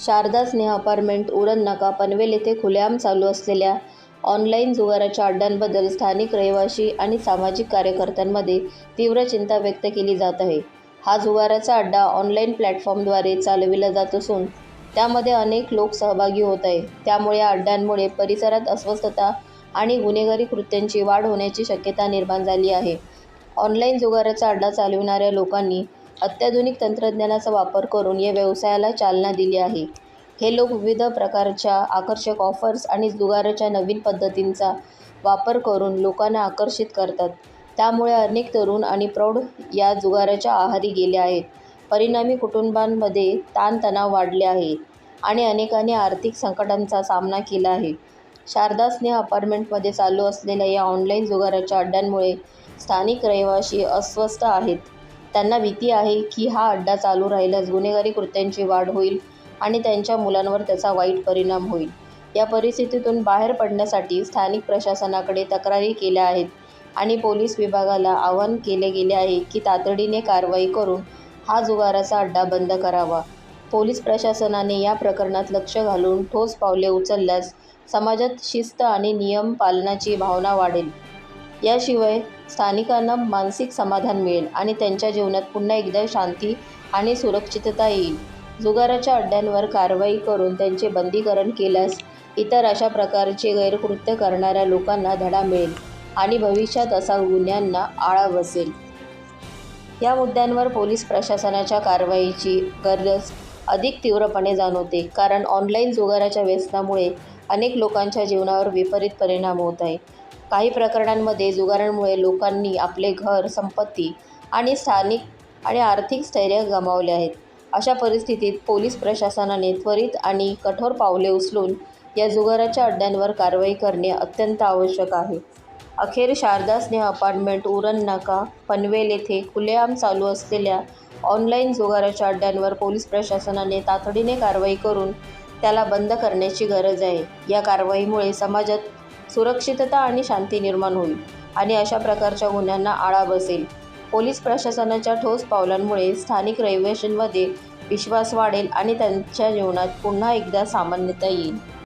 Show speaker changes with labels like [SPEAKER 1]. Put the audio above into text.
[SPEAKER 1] शारदा स्नेह अपार्टमेंट उरण नाका पनवेल येथे खुलेआम चालू असलेल्या ऑनलाईन जुगाराच्या अड्ड्यांबद्दल स्थानिक रहिवासी आणि सामाजिक कार्यकर्त्यांमध्ये तीव्र चिंता व्यक्त केली जात आहे. हा जुगाराचा अड्डा ऑनलाईन प्लॅटफॉर्मद्वारे चालविला जात असून त्यामध्ये अनेक लोक सहभागी होत आहे. त्यामुळे या अड्ड्यांमुळे परिसरात अस्वस्थता आणि गुन्हेगारी कृत्यांची वाढ होण्याची शक्यता निर्माण झाली आहे. ऑनलाईन जुगाराचा अड्डा चालविणाऱ्या लोकांनी अत्याधुनिक तंत्रज्ञानाचा वापर करून या व्यवसायाला चालना दिली आहे. हे लोक विविध प्रकारच्या आकर्षक ऑफर्स आणि जुगाराच्या नवीन पद्धतींचा वापर करून लोकांना आकर्षित करतात. त्यामुळे अनेक तरुण आणि प्रौढ या जुगाराच्या आहारी गेले आहेत. परिणामी कुटुंबांमध्ये ताणतणाव वाढले आहे आणि अनेकांनी आर्थिक संकटांचा सामना केला आहे. शारदा स्नेह अपार्टमेंटमध्ये चालू असलेल्या या ऑनलाईन जुगाराच्या अड्ड्यांमुळे स्थानिक रहिवासी अस्वस्थ आहेत. त्यांना भीती आहे की हा अड्डा चालू राहिल्यास गुन्हेगारी कृत्यांची वाढ होईल आणि त्यांच्या मुलांवर त्याचा वाईट परिणाम होईल. या परिस्थितीतून बाहेर पडण्यासाठी स्थानिक प्रशासनाकडे तक्रारी केल्या आहेत आणि पोलीस विभागाला आवाहन केले गेले आहे की तातडीने कारवाई करून हा जुगाराचा अड्डा बंद करावा. पोलीस प्रशासनाने या प्रकरणात लक्ष घालून ठोस पावले उचलल्यास समाजात शिस्त आणि नियम पालनाची भावना वाढेल. याशिवाय स्थानिकांना मानसिक समाधान मिळेल आणि त्यांच्या जीवनात पुन्हा एकदा शांती आणि सुरक्षितता येईल. जुगाराच्या अड्ड्यांवर कारवाई करून त्यांचे बंदीकरण केल्यास इतर अशा प्रकारचे गैरकृत्य करणाऱ्या लोकांना धडा मिळेल आणि भविष्यात असा गुन्ह्यांना आळा बसेल. या मुद्द्यांवर पोलीस प्रशासनाच्या कारवाईची गरज अधिक तीव्रपणे जाणवते कारण ऑनलाईन जुगाराच्या व्यसनामुळे अनेक लोकांच्या जीवनावर विपरीत परिणाम होत आहे. काही प्रकरणांमध्ये जुगारांमुळे लोकांनी आपले घर संपत्ती आणि स्थानिक आणि आर्थिक स्थैर्य गमावले आहेत. अशा परिस्थितीत पोलीस प्रशासनाने त्वरित आणि कठोर पावले उचलून या जुगाराच्या अड्ड्यांवर कारवाई करणे अत्यंत आवश्यक आहे. अखेर शारदा स्नेह अपार्टमेंट उरण नाका पनवेल येथे खुलेआम चालू असलेल्या ऑनलाईन जुगाराच्या अड्ड्यांवर पोलीस प्रशासनाने तातडीने कारवाई करून त्याला बंद करण्याची गरज आहे. या कारवाईमुळे समाजात सुरक्षितता आणि शांती निर्माण होईल आणि अशा प्रकारच्या गुन्ह्यांना आळा बसेल. पोलीस प्रशासनाच्या ठोस पावलांमुळे स्थानिक रहिवाशांमध्ये विश्वास वाढेल आणि त्यांच्या जीवनात पुन्हा एकदा सामान्यता येईल.